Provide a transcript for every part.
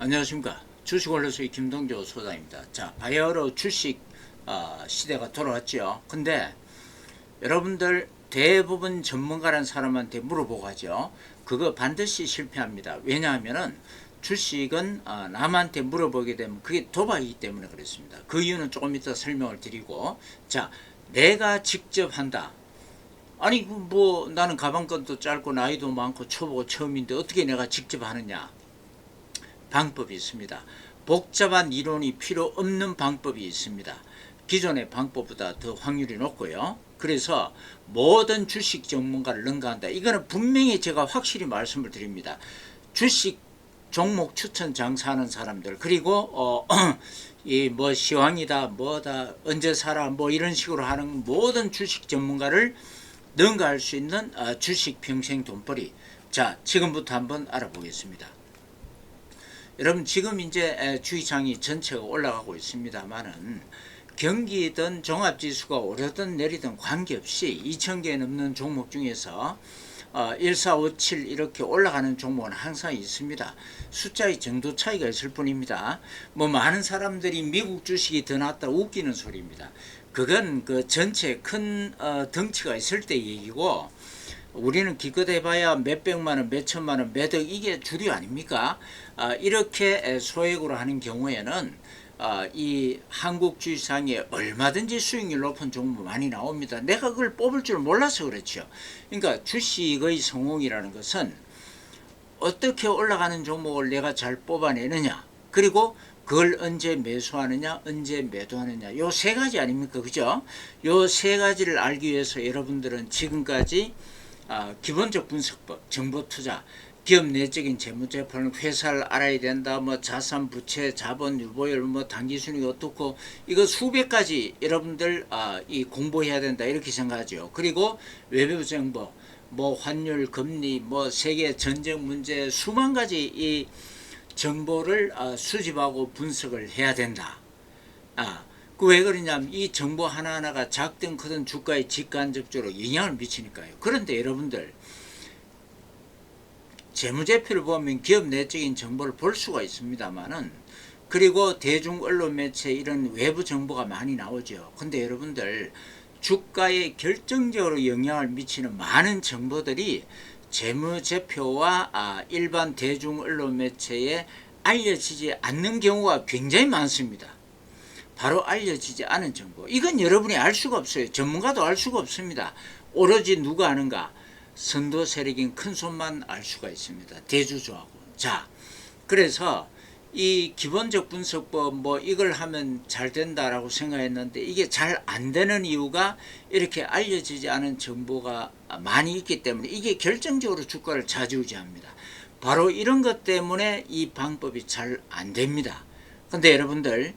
안녕하십니까 주식원로소의 김동조 소장입니다. 자 바이오로 주식 어, 시대가 돌아왔죠. 근데 여러분들 대부분 전문가란 사람한테 물어보고 하죠. 그거 반드시 실패합니다. 왜냐하면은 주식은 어, 남한테 물어보게 되면 그게 도박이기 때문에 그렇습니다. 그 이유는 조금 이따 설명을 드리고 자 내가 직접 한다. 아니 그뭐 나는 가방끈도 짧고 나이도 많고 초보고 처음인데 어떻게 내가 직접 하느냐 방법이 있습니다. 복잡한 이론이 필요 없는 방법이 있습니다. 기존의 방법보다 더 확률이 높고요. 그래서 모든 주식 전문가를 능가한다. 이거는 분명히 제가 확실히 말씀을 드립니다. 주식 종목 추천 장사하는 사람들 그리고 어 이 뭐 시황이다 뭐다 언제 사라 뭐 이런 식으로 하는 모든 주식 전문가를 능가할 수 있는 어, 주식 평생 돈벌이 자 지금부터 한번 알아보겠습니다. 여러분 지금 이제 에, 주의장이 전체가 올라가고 있습니다만은 경기든 종합지수가 오르든 내리든 관계없이 2,000개 넘는 종목 중에서 어, 1457 이렇게 올라가는 종목은 항상 있습니다. 숫자의 정도 차이가 있을 뿐입니다. 뭐 많은 사람들이 미국 주식이 더 낫다 웃기는 소리입니다. 그건 그 전체 큰 어, 덩치가 있을 때 얘기고 우리는 기껏 해봐야 몇 백만 원, 몇 천만 원, 몇억 이게 주류 아닙니까? 아, 이렇게 에, 소액으로 하는 경우에는 아, 이 한국 주식상에 얼마든지 수익률 높은 종목 많이 나옵니다. 내가 그걸 뽑을 줄 몰라서 그렇죠. 그러니까 주식의 성공이라는 것은 어떻게 올라가는 종목을 내가 잘 뽑아내느냐, 그리고 그걸 언제 매수하느냐, 언제 매도하느냐, 요 세 가지 아닙니까, 그죠? 요 세 가지를 알기 위해서 여러분들은 지금까지 아, 기본적 분석법, 정보 투자, 기업 내적인 재무제표는 회사를 알아야 된다. 뭐 자산, 부채, 자본, 유보율, 뭐 단기 순위 어떻고 이거 수백 가지 여러분들 아, 이 공부해야 된다 이렇게 생각하죠. 그리고 외부 정보, 뭐 환율, 금리, 뭐 세계 전쟁 문제 수만 가지 이 정보를 아, 수집하고 분석을 해야 된다. 아, 그 왜 그러냐면 이 정보 하나하나가 작든 크든 주가에 직간접적으로 영향을 미치니까요. 그런데 여러분들 재무제표를 보면 기업 내적인 정보를 볼 수가 있습니다만은 그리고 대중 언론 매체 이런 외부 정보가 많이 나오죠. 근데 여러분들 주가에 결정적으로 영향을 미치는 많은 정보들이 재무제표와 아, 일반 대중 언론 매체에 알려지지 않는 경우가 굉장히 많습니다. 바로 알려지지 않은 정보. 이건 여러분이 알 수가 없어요. 전문가도 알 수가 없습니다. 오로지 누가 아는가? 선도 세력인 큰 손만 알 수가 있습니다. 대주주하고. 자, 그래서 이 기본적 분석법 뭐 이걸 하면 잘 된다라고 생각했는데 이게 잘 안 되는 이유가 이렇게 알려지지 않은 정보가 많이 있기 때문에 이게 결정적으로 주가를 좌지우지합니다. 바로 이런 것 때문에 이 방법이 잘 안 됩니다. 근데 여러분들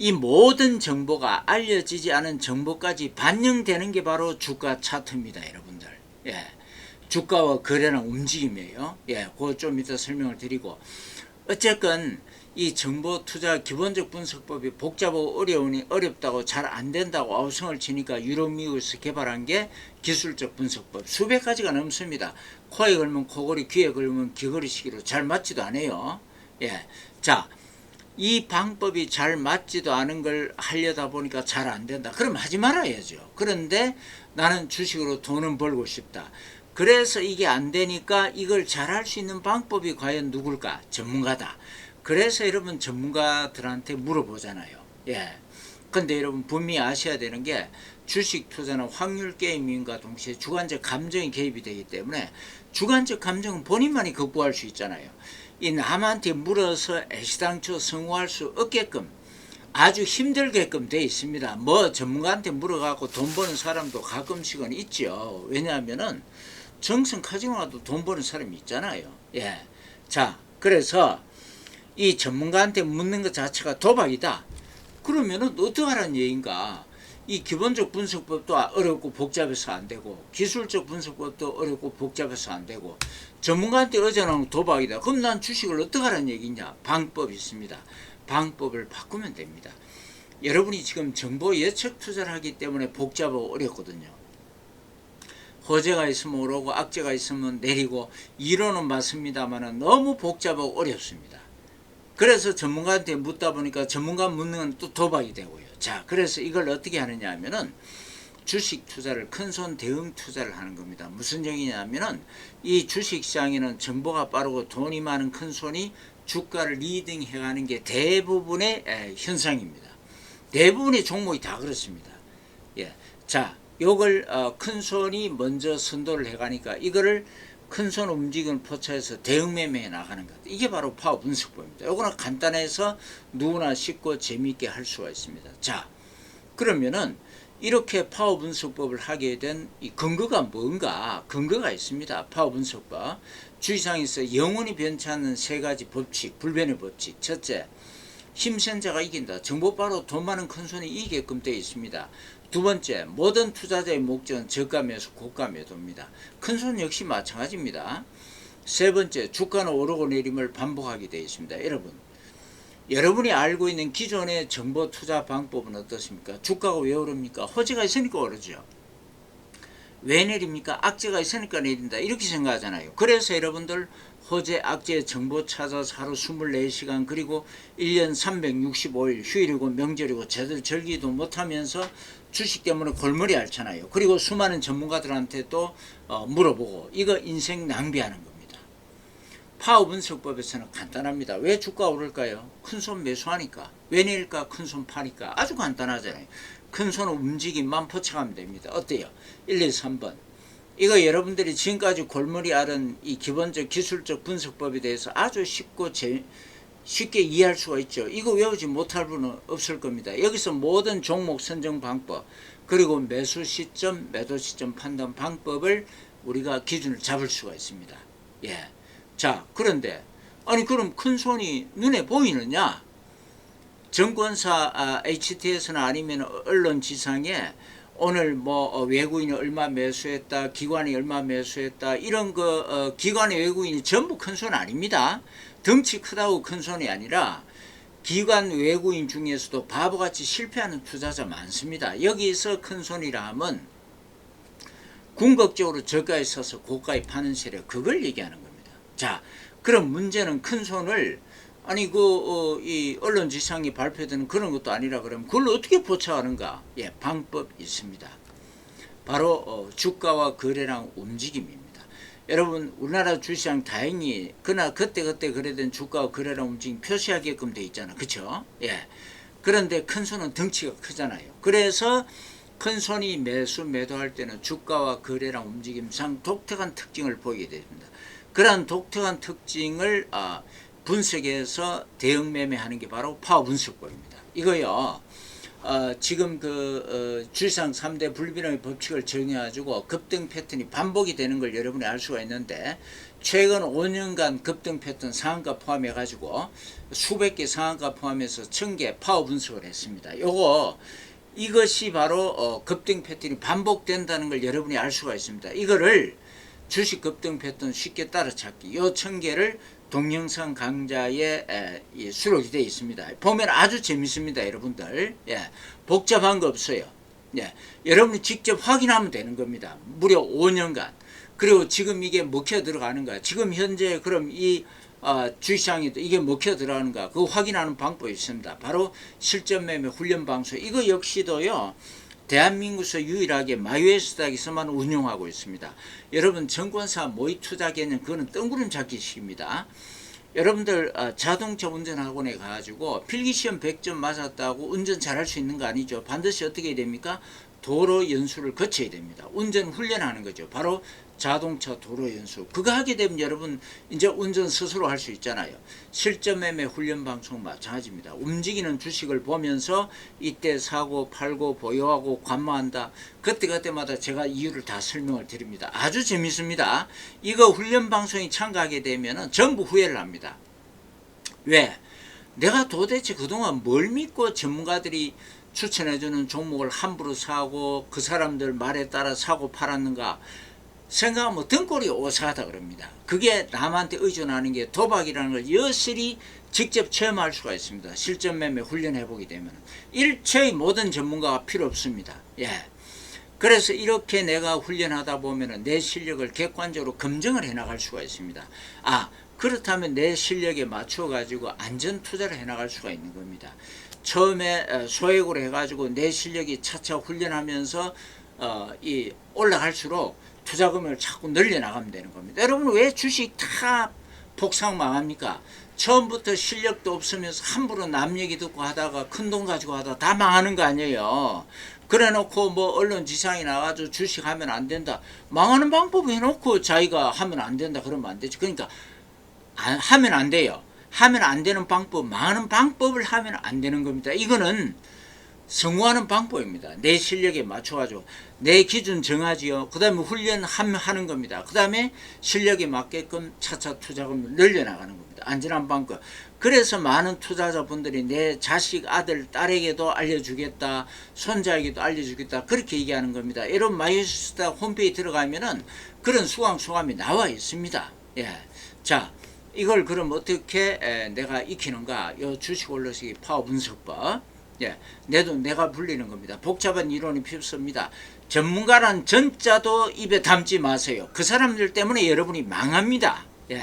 이 모든 정보가 알려지지 않은 정보까지 반영되는 게 바로 주가 차트입니다, 여러분들. 예. 주가와 거래량 움직임이에요. 예, 그거 좀 이따 설명을 드리고. 어쨌건 이 정보 투자 기본적 분석법이 복잡하고 어려우니 어렵다고 잘 안 된다고 아우성을 치니까 유럽 미국에서 개발한 게 기술적 분석법 수백 가지가 넘습니다. 코에 걸면 코걸이, 귀에 걸면 귀걸이 시기로 잘 맞지도 않아요. 예. 자, 이 방법이 잘 맞지도 않은 걸 하려다 보니까 잘 안 된다. 그럼 하지 말아야죠. 그런데 나는 주식으로 돈은 벌고 싶다. 그래서 이게 안 되니까 이걸 잘 할 수 있는 방법이 과연 누굴까? 전문가다. 그래서 여러분 전문가들한테 물어보잖아요. 예. 근데 여러분 분명히 아셔야 되는 게 주식 투자는 확률 게임인과 동시에 주관적 감정이 개입이 되기 때문에 주관적 감정은 본인만이 극복할 수 있잖아요. 이 남한테 물어서 애시당초 성공할 수 없게끔 아주 힘들게끔 돼 있습니다. 뭐 전문가한테 물어갖고 돈 버는 사람도 가끔씩은 있죠. 왜냐하면은 정성 카지노라도 돈 버는 사람이 있잖아요. 예. 자, 그래서 이 전문가한테 묻는 것 자체가 도박이다. 그러면은 어떻게 하라는 얘기인가? 이 기본적 분석법도 어렵고 복잡해서 안 되고 기술적 분석법도 어렵고 복잡해서 안 되고 전문가한테 의존하는 도박이다. 그럼 난 주식을 어떻게 하라는 얘기냐? 방법이 있습니다. 방법을 바꾸면 됩니다. 여러분이 지금 정보 예측 투자를 하기 때문에 복잡하고 어렵거든요. 호재가 있으면 오르고 악재가 있으면 내리고 이론은 맞습니다만 너무 복잡하고 어렵습니다. 그래서 전문가한테 묻다 보니까 전문가 묻는 건또 도박이 되고요. 자, 그래서 이걸 어떻게 하느냐 하면은 주식 투자를 큰손 대응 투자를 하는 겁니다. 무슨 얘기냐면은 이 주식 시장에는 정보가 빠르고 돈이 많은 큰손이 주가를 리딩해 가는 게 대부분의 에, 현상입니다. 대부분의 종목이 다 그렇습니다. 예. 자, 요걸 어, 큰손이 먼저 선도를 해 가니까 이거를 큰손 움직임을 포착해서 대응 매매해 나가는 것. 이게 바로 파워 분석법입니다. 요거는 간단해서 누구나 쉽고 재미있게 할 수가 있습니다. 자, 그러면은 이렇게 파워 분석법을 하게 된 이 근거가 뭔가 근거가 있습니다. 파워 분석법 주의사항에서 영원히 변치 않는 세 가지 법칙, 불변의 법칙. 첫째, 힘센 자가 이긴다. 정보 바로 돈 많은 큰 손이 이기게끔 되어 있습니다. 두 번째, 모든 투자자의 목적은 저가 매수, 고가 매 도입니다. 큰손 역시 마찬가지입니다. 세 번째, 주가는 오르고 내림을 반복하게 되어 있습니다. 여러분, 여러분이 알고 있는 기존의 정보 투자 방법은 어떻습니까? 주가가 왜 오릅니까? 호재가 있으니까 오르죠. 왜 내립니까? 악재가 있으니까 내린다. 이렇게 생각하잖아요. 그래서 여러분들 호재, 악재 정보 찾아서 하루 24시간 그리고 1년 365일 휴일이고 명절이고 제대로 절기도 못하면서 주식 때문에 골머리 앓잖아요. 그리고 수많은 전문가들한테 또 어, 물어보고 이거 인생 낭비하는 겁니다. 파워 분석법에서는 간단합니다. 왜 주가 오를까요? 큰 손 매수하니까. 왜 내릴까? 큰 손 파니까. 아주 간단하잖아요. 큰 손 움직임만 포착하면 됩니다. 어때요? 1, 2, 3번. 이거 여러분들이 지금까지 골머리 앓은 이 기본적 기술적 분석법에 대해서 아주 쉽고 제, 쉽게 이해할 수가 있죠. 이거 외우지 못할 분은 없을 겁니다. 여기서 모든 종목 선정 방법 그리고 매수 시점, 매도 시점 판단 방법을 우리가 기준을 잡을 수가 있습니다. 예. 자, 그런데 아니 그럼 큰 손이 눈에 보이느냐? 정권사 아, HTS나 아니면 언론 지상에 오늘 뭐 어, 외국인이 얼마 매수했다, 기관이 얼마 매수했다 이런 그 어, 기관의 외국인이 전부 큰 손 아닙니다. 덩치 크다고 큰 손이 아니라 기관 외국인 중에서도 바보같이 실패하는 투자자 많습니다. 여기서 큰 손이라 하면 궁극적으로 저가에 서서 고가에 파는 세력 그걸 얘기하는 겁니다. 자, 그럼 문제는 큰 손을 아니 그이 언론 지상이 발표되는 그런 것도 아니라 그러면 그걸 어떻게 포착하는가? 예, 방법 있습니다. 바로 어, 주가와 거래량 움직임입니다. 여러분 우리나라 주시장 다행히 그나 그때 그때 거래된 주가와 거래량 움직임 표시하게끔 돼 있잖아, 그렇죠? 예. 그런데 큰 손은 덩치가 크잖아요. 그래서 큰 손이 매수 매도할 때는 주가와 거래량 움직임상 독특한 특징을 보이게 됩니다. 그러한 독특한 특징을 아, 분석해서 대응 매매하는 게 바로 파워 분석법입니다. 이거요. 어, 지금 그 어, 주상 3대 불비령의 법칙을 정해가지고 급등 패턴이 반복이 되는 걸 여러분이 알 수가 있는데 최근 5년간 급등 패턴 상한가 포함해 가지고 수백 개 상한가 포함해서 천 개 파워 분석을 했습니다. 요거 이것이 바로 어, 급등 패턴이 반복된다는 걸 여러분이 알 수가 있습니다. 이거를 주식 급등 패턴 쉽게 따라찾기 요 천 개를 동영상 강좌에 에, 예, 수록이 되어 있습니다. 보면 아주 재밌습니다, 여러분들. 예, 복잡한 거 없어요. 예, 여러분이 직접 확인하면 되는 겁니다. 무려 5년간. 그리고 지금 이게 먹혀 들어가는가? 지금 현재 그럼 이 어, 주시장이 이게 먹혀 들어가는가? 그 확인하는 방법이 있습니다. 바로 실전 매매 훈련 방송. 이거 역시도요. 대한민국에서 유일하게 마이웨스닥에서만 운영하고 있습니다. 여러분 정권사 모의 투자 개념 그거는 뜬구름 잡기식입니다. 여러분들 어, 자동차 운전학원에 가가지고 필기시험 100점 맞았다고 운전 잘할 수 있는 거 아니죠. 반드시 어떻게 됩니까? 도로 연수를 거쳐야 됩니다. 운전 훈련하는 거죠. 바로 자동차 도로 연수. 그거 하게 되면 여러분 이제 운전 스스로 할 수 있잖아요. 실전 매매 훈련 방송 마찬가지입니다. 움직이는 주식을 보면서 이때 사고 팔고 보유하고 관마한다. 그때 그때마다 제가 이유를 다 설명을 드립니다. 아주 재밌습니다. 이거 훈련 방송에 참가하게 되면은 전부 후회를 합니다. 왜? 내가 도대체 그동안 뭘 믿고 전문가들이 추천해주는 종목을 함부로 사고 그 사람들 말에 따라 사고 팔았는가 생각하면 등골이 오사하다 그럽니다. 그게 남한테 의존하는 게 도박이라는 걸 여실히 직접 체험할 수가 있습니다. 실전 매매 훈련해 보게 되면 일체의 모든 전문가가 필요 없습니다. 예. 그래서 이렇게 내가 훈련하다 보면은 내 실력을 객관적으로 검증을 해 나갈 수가 있습니다. 아, 그렇다면 내 실력에 맞춰 가지고 안전 투자를 해 나갈 수가 있는 겁니다. 처음에 어, 소액으로 해가지고 내 실력이 차차 훈련하면서 어, 이 올라갈수록 투자 금액을 자꾸 늘려 나가면 되는 겁니다. 여러분 왜 주식 다 폭삭 망합니까? 처음부터 실력도 없으면서 함부로 남 얘기 듣고 하다가 큰 돈 가지고 하다 다 망하는 거 아니에요. 그래 놓고 뭐 언론 지상에 나가서 주식 하면 안 된다. 망하는 방법 해놓고 자기가 하면 안 된다 그러면 안 되지. 그러니까 안, 하면 안 돼요. 하면 안 되는 방법, 망하는 방법을 하면 안 되는 겁니다. 이거는 성공하는 방법입니다. 내 실력에 맞춰가지고 내 기준 정하지요. 그 다음에 훈련하는 겁니다. 그 다음에 실력에 맞게끔 차차 투자금을 늘려나가는 겁니다. 안전한 방법. 그래서 많은 투자자분들이 내 자식, 아들, 딸에게도 알려주겠다, 손자에게도 알려주겠다 그렇게 얘기하는 겁니다. 이런 마이스타 홈페이지 들어가면은 그런 수강 소감이 나와 있습니다. 예, 자. 이걸 그럼 어떻게 에, 내가 익히는가? 요 주식 올라서기 파워 분석법. 예, 내도 내가 불리는 겁니다. 복잡한 이론이 필요 없습니다. 전문가란 전자도 입에 담지 마세요. 그 사람들 때문에 여러분이 망합니다. 예.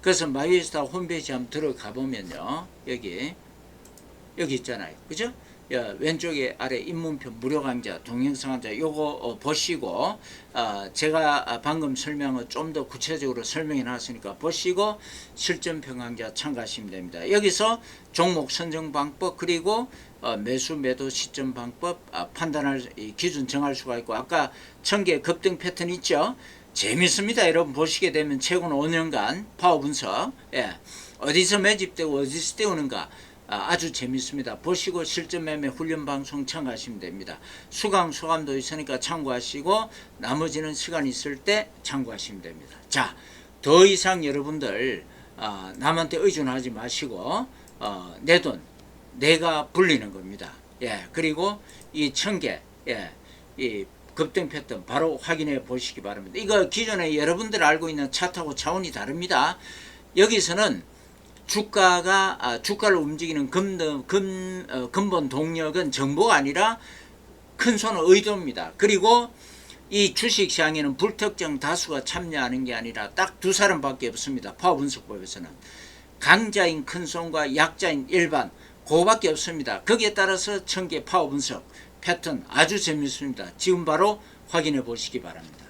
그래서 마이스타 홈페이지 한번 들어가 보면요. 여기 여기 있잖아요. 그죠? 야, 왼쪽에 아래 입문표 무료 강좌 동영상 강좌 요거 어, 보시고 어, 제가 아, 방금 설명을 좀 더 구체적으로 설명해 놨으니까 보시고 실전평 강좌 참가하시면 됩니다. 여기서 종목 선정 방법 그리고 어, 매수 매도 시점 방법 아, 판단할 이 기준 정할 수가 있고 아까 천개 급등 패턴 있죠? 재밌습니다. 여러분 보시게 되면 최근 5년간 파워 분석 예. 어디서 매집되고 어디서 떼우는가 아, 아주 재밌습니다. 보시고 실전 매매 훈련 방송 참가하시면 됩니다. 수강 소감도 있으니까 참고하시고 나머지는 시간 있을 때 참고하시면 됩니다. 자, 더 이상 여러분들 아, 남한테 의존하지 마시고 어, 내돈 내가 불리는 겁니다. 예, 그리고 이 천개 예, 이 급등 패턴 바로 확인해 보시기 바랍니다. 이거 기존에 여러분들 알고 있는 차트하고 차원이 다릅니다. 여기서는 주가가 아, 주가를 움직이는 근, 근, 어, 근본 동력은 정보가 아니라 큰 손의 의도입니다. 그리고 이 주식시장에는 불특정 다수가 참여하는 게 아니라 딱 두 사람밖에 없습니다. 파워 분석법에서는 강자인 큰 손과 약자인 일반 그거밖에 없습니다. 거기에 따라서 천개 파워 분석 패턴 아주 재밌습니다. 지금 바로 확인해 보시기 바랍니다.